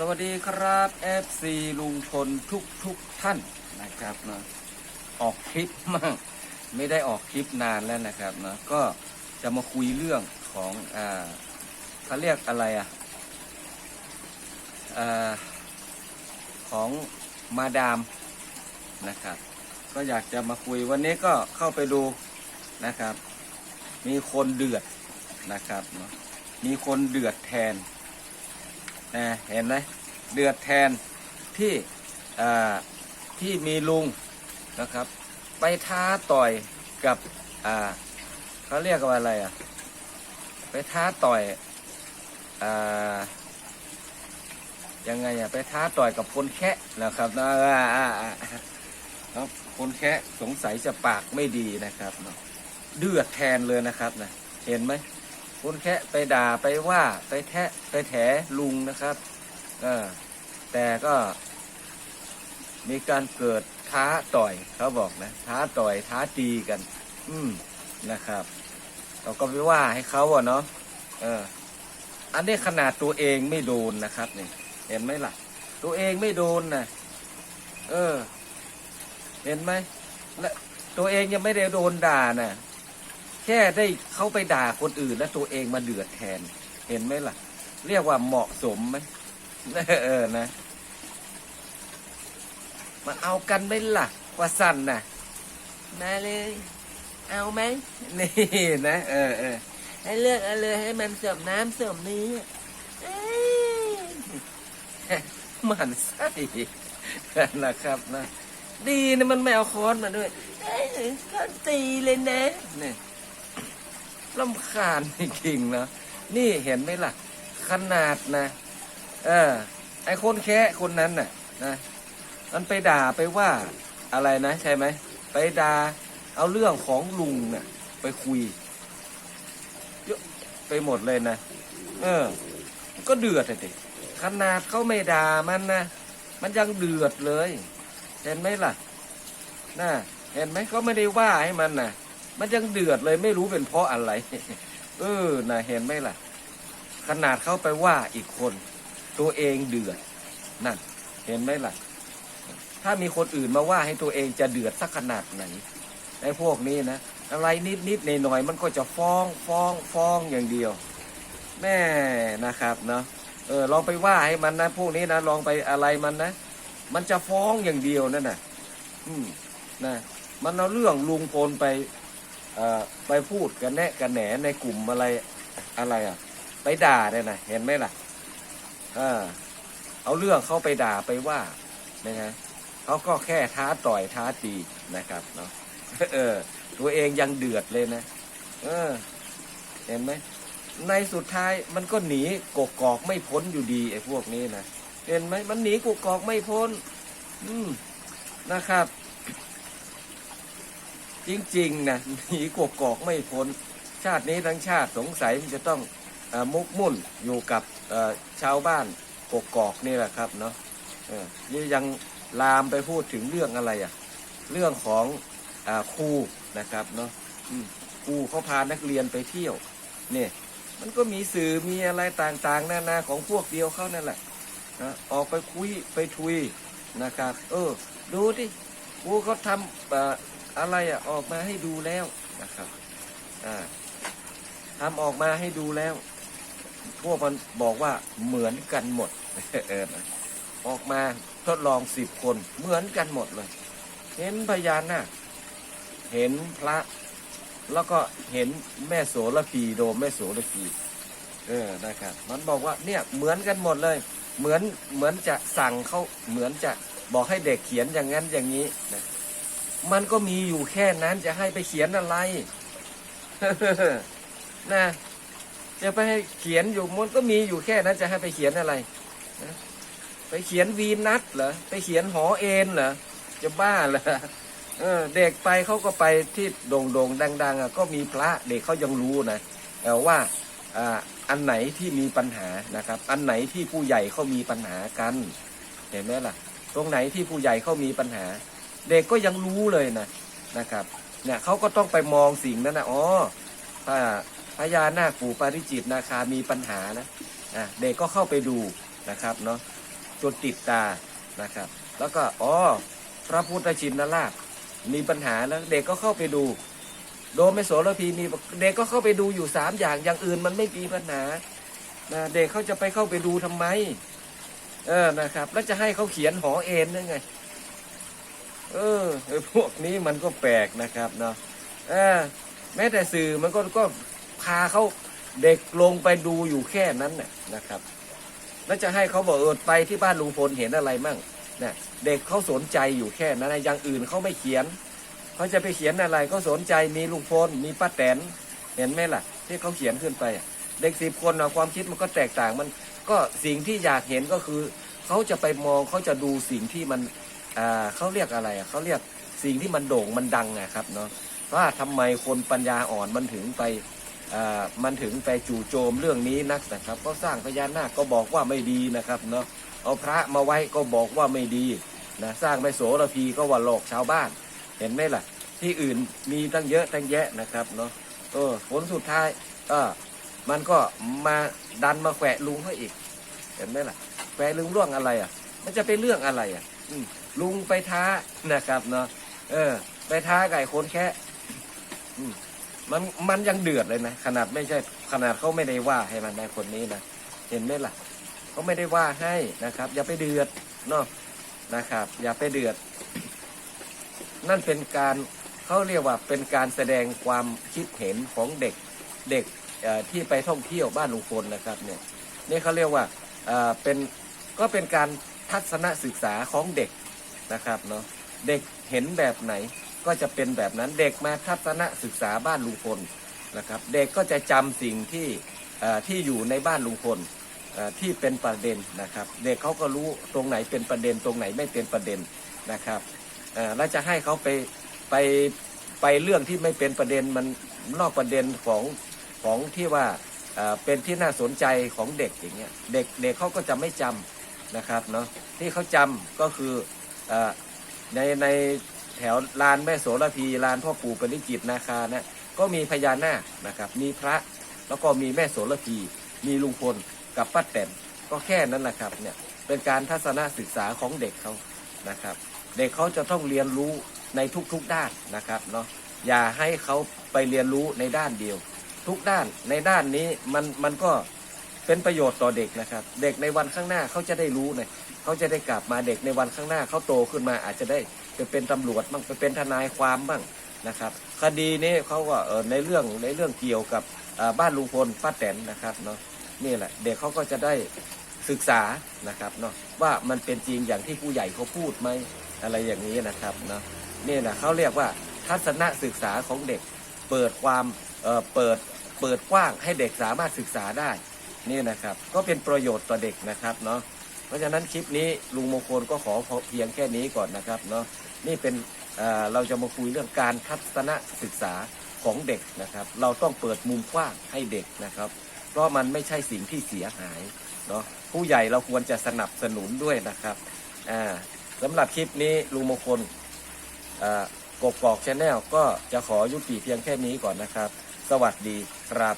สวัสดีครับ FC ลุงพลทุกทุกท่านนะครับเนาะออกคลิปมั่งไม่ได้ออกคลิปนานแล้วนะครับเนาะก็จะมาคุยเรื่องของอ่าเขาเรียกอะไรอะอ่าของมาดามนะครับ ก็อยากจะมาคุยวันนี้ก็เข้าไปดูนะครับ มีคนเดือดนะครับเนาะมีคนเดือดแทน เห็นไหมเดือดแทนที่ที่มีลุงนะครับ ไปท้าต่อยกับเขาเรียกว่าอะไรอะไปท้าต่อยอยังไงอะไปท้าต่อยกับคนแคะนะครับนะอ่าอ่าอ่าครับคนแคะสงสัยจะปากไม่ดีนะครับเนาะเดือดแทนเลยนะครับนะเห็นไหม คุณแค่ไปด่าไปว่าไปแทะไปแถลุงนะครับเออแต่ก็มีการเกิดท้าต่อยเขาบอกนะ ท้าต่อยท้าตีกัน อืมนะครับ เราก็ไปว่าให้เขาอะเนาะเออ อันนี้ขนาดตัวเองไม่โดนนะครับนี่เห็นไหมล่ะ ตัวเองไม่โดนนะเออ เห็นไหมและตัวเองยังไม่ได้โดนด่าน่ะ แค่ได้เขาไปด่าคนอื่น แล้วตัวเองมาเดือดแทน เห็นไหมล่ะ เรียกว่าเหมาะสมไหมเออนะมันเอากันไหมล่ะ ว่าสั้นน่ะมาเลย เอาไหมนี่นะเออเออให้เลือกเอาเลยให้มันสมน้ำสมเนื้อเอ้ยมันไส้นะครับนะ ดีนะมันไม่เอาค้อนมาด้วย เอ้ยก็ตีเลยนะเนี่ย ลำคาญจริงๆนะนี่เห็นไหมล่ะ ขนาดนะ เออ ไอคนแค่คนนั้นน่ะนะมันไปด่าไปว่าอะไรนะ ใช่ไหม ไปด่าเอาเรื่องของลุงน่ะ ไปคุยเยอะไปหมดเลยนะ เออ ก็เดือดเลยขนาดเขาไม่ด่ามันนะมันยังเดือดเลย เห็นไหมล่ะน่ะเห็นไหมเขาไม่ได้ว่าให้มันน่ะ มันยังเดือดเลยไม่รู้เป็นเพราะอะไร เออน่ะเห็นไหมล่ะ ขนาดเข้าไปว่าอีกคน ตัวเองเดือดนั่น เห็นไหมล่ะ ถ้ามีคนอื่นมาว่าให้ตัวเองจะเดือดสักขนาดไหนไอ้พวกนี้นะอะไรนิดนิดหน่อยหน่อยมันก็จะฟ้องฟ้องฟ้องอย่างเดียว แม่นะครับเนาะเออลองไปว่าให้มันนะพวกนี้นะลองไปอะไรมันนะมันจะฟ้องอย่างเดียวนั่นน่ะ อืมนะมันเอาเรื่องลุงพลไป ไปพูดกันแนะกันแหนในกลุ่มอะไรอะไรอะ ไปด่าเนี่ยนะเห็นไหมล่ะเออเอาเรื่องเขาไปด่าไปว่านะฮะเขาก็แค่ท้าต่อยท้าตีนะครับเนาะเออ ตัวเองยังเดือดเลยนะ เออ เห็นไหมในสุดท้ายมันก็หนีกกอกไม่พ้นอยู่ดีไอ้พวกนี้นะเห็นไหมมันหนีกกอกไม่พ้น อืมนะครับ จริงๆนะหนีกวกกอกไม่พ้น ชาตินี้ทั้งชาติสงสัยมันจะต้องอมุกมุ่นอยู่กับชาวบ้านกกกอกนี่แหละครับเนาะนี่ยังลามไปพูดถึงเรื่องอะไรอะเรื่องของอครูนะครับเนาะครูเขาพานักเรียนไปเที่ยว เนี่ย มันก็มีสื่อมีอะไรต่างๆนานาของพวกเดียวเขานั่นแหละนะออกไปคุยไปทุยนะครับ เออ ดูดิครูเขาทำ อะไรอะออกมาให้ดูแล้วนะครับอ่าทำออกมาให้ดูแล้ว พวกมันบอกว่าเหมือนกันหมดออนะออกมาทดลองสิบคนเหมือนกันหมดเลย เห็นพญานาคเห็นพระ แล้วก็เห็นแม่โสระพีโดมแม่โสระพีเออนะครับ มันบอกว่าเนี่ยเหมือนกันหมดเลย เหมือนเหมือนจะสั่งเขาเหมือนจะบอกให้เด็กเขียนอย่างนั้นอย่างนี้นะ มันก็มีอยู่แค่นั้นจะให้ไปเขียนอะไรนะจะไปให้เขียนอยู่มันก็มีอยู่แค่นั้นจะให้ไปเขียนอะไรนะไปเขียนวีนัทเหรอไปเขียนหอเอ็นเหรอจะบ้าเหรอเออเด็กไปเขาก็ไปที่โด่งโด่งดังๆอะก็มีพระเด็กเขายังรู้นะแต่ว่าอ่าอันไหนที่มีปัญหานะครับ อันไหนที่ผู้ใหญ่เขามีปัญหากัน เห็นไหมล่ะ ตรงไหนที่ผู้ใหญ่เขามีปัญหา เด็กก็ยังรู้เลยนะนะครับเนี่ยเขาก็ต้องไปมองสิ่งนั้นนะอ๋อถ้าพญานาคปู่ปาริจิตนาคามีปัญหานะอะเด็กก็เข้าไปดูนะครับเนาะจนติดตานะครับ แล้วก็อ๋อพระพุทธชินราชมีปัญหาแล้วเด็กก็เข้าไปดู โดมไม่โสระพีมีเด็กก็เข้าไปดูอยู่สามอย่างอย่างอื่นมันไม่มีปัญหานะเด็กเขาจะไปเข้าไปดูทำไม เออนะครับ แล้วจะให้เขาเขียนหอเอ็นได้ไง เออพวกนี้มันก็แปลกนะครับเนาะเออแม้แต่สื่อมันก็ก็พาเขาเด็กลงไปดูอยู่แค่นั้นน่ะนะครับแล้วจะให้เขาบอกเออไปที่บ้านลุงพลเห็นอะไรมั่งนะเด็กเขาสนใจอยู่แค่นั้นนะอย่างอื่นเขาไม่เขียนเขาจะไปเขียนอะไรก็สนใจมีลุงพลมีป้าแตนเห็นไหมล่ะ ที่เขาเขียนขึ้นไป เด็กสิบคนนะความคิดมันก็แตกต่างมันก็สิ่งที่อยากเห็นก็คือ เขาจะไปมองเขาจะดูสิ่งที่มัน เขาเรียกอะไรอะเขาเรียกสิ่งที่มันโด่งมันดังนะครับเนาะว่าทำไมคนปัญญาอ่อนมันถึงไปมันถึงไปจู่โจมเรื่องนี้นักนะครับ ก็สร้างพญานาคก็บอกว่าไม่ดีนะครับเนาะเอาพระมาไว้ก็บอกว่าไม่ดีนะสร้างไปโสระพีก็ว่าหลอกชาวบ้าน เห็นไหมล่ะ ที่อื่นมีตั้งเยอะตั้งแยะนะครับเนาะเออผลสุดท้ายเออมันก็มาดันมาแขวะลุงเขาอีก เห็นไหมล่ะแขวะลุงเรื่องอะไรอะ มันจะเป็นเรื่องอะไรอะ ลุงไปท้านะครับเนาะเออ ไปท้าไก่คนแค่มันมันยังเดือดเลยนะขนาดไม่ใช่ขนาดเขาไม่ได้ว่าให้มันในคนนี้นะเห็นไหมล่ะเขาไม่ได้ว่าให้นะครับ อย่าไปเดือดเนาะนะครับ อย่าไปเดือด นั่นเป็นการเขาเรียกว่าเป็นการแสดงความคิดเห็นของเด็กเด็กที่ไปท่องเที่ยวบ้านลุงพลนะครับ เนี่ยนี่เขาเรียกว่าอ่อเป็นก็เป็นการ ทัศนศึกษาของเด็กนะครับเนาะเด็กเห็นแบบไหนก็จะเป็นแบบนั้นเด็กมาทัศนศึกษาบ้านลุงพลนะครับเด็กก็จะจำสิ่งที่ที่อยู่ในบ้านลุงพลที่เป็นประเด็นนะครับ เด็กเขาก็รู้ตรงไหนเป็นประเด็นตรงไหนไม่เป็นประเด็นนะครับเอ่อแล้วจะให้เขาไปไปไปเรื่องที่ไม่เป็นประเด็นมันนอกประเด็นของของที่ว่าเอ่อเป็นที่น่าสนใจของเด็กอย่างเงี้ยเด็กเด็กเขาก็จะไม่จำ นะครับเนาะที่เขาจำก็คือเอ่อในในแถวลานแม่โสระพีลานพ่อปู่ปริจิตนาคานะก็มีพญานาคนะครับมีพระแล้วก็มีแม่โสระพีมีลุงพลกับป้าแตนก็แค่นั้นแหละครับเนี่ยเป็นการทัศนศึกษาของเด็กเขานะครับ เด็กเขาจะต้องเรียนรู้ในทุกๆด้านนะครับเนาะอย่าให้เขาไปเรียนรู้ในด้านเดียว ทุกด้านในด้านนี้มันมันก็ เป็นประโยชน์ต่อเด็กนะครับ เด็กในวันข้างหน้าเขาจะได้รู้เนี่ยเขาจะได้กลับมาเด็กในวันข้างหน้าเขาโตขึ้นมาอาจจะได้ไปเป็นตำรวจบ้างไปเป็นทนายความบ้างนะครับ คดีนี้เขาก็ในเรื่องในเรื่องเกี่ยวกับบ้านลุงพลป้าแตนนะครับเนาะนี่แหละเด็กเขาก็จะได้ศึกษานะครับเนาะว่ามันเป็นจริงอย่างที่ผู้ใหญ่เขาพูดไหมอะไรอย่างนี้นะครับเนาะนี่นะเขาเรียกว่าทัศนศึกษาของเด็กเปิดความเเปิดเปิดกว้างให้เด็กสามารถศึกษาได้ นี่นะครับ ก็เป็นประโยชน์ต่อเด็กนะครับเนาะเพราะฉะนั้นคลิปนี้ลุงมงคลก็ขอเพียงแค่นี้ก่อนนะครับเนาะนี่เป็นเเราจะมาคุยเรื่องการทัศนศึกษาของเด็กนะครับ เราต้องเปิดมุมกว้างให้เด็กนะครับ เพราะมันไม่ใช่สิ่งที่เสียหายเนาะผู้ใหญ่เราควรจะสนับสนุนด้วยนะครับอ่าสำหรับคลิปนี้ลุงมงคลกบกอกชาแนลก็จะขอยุติเพียงแค่นี้ก่อนนะครับ สวัสดีครับ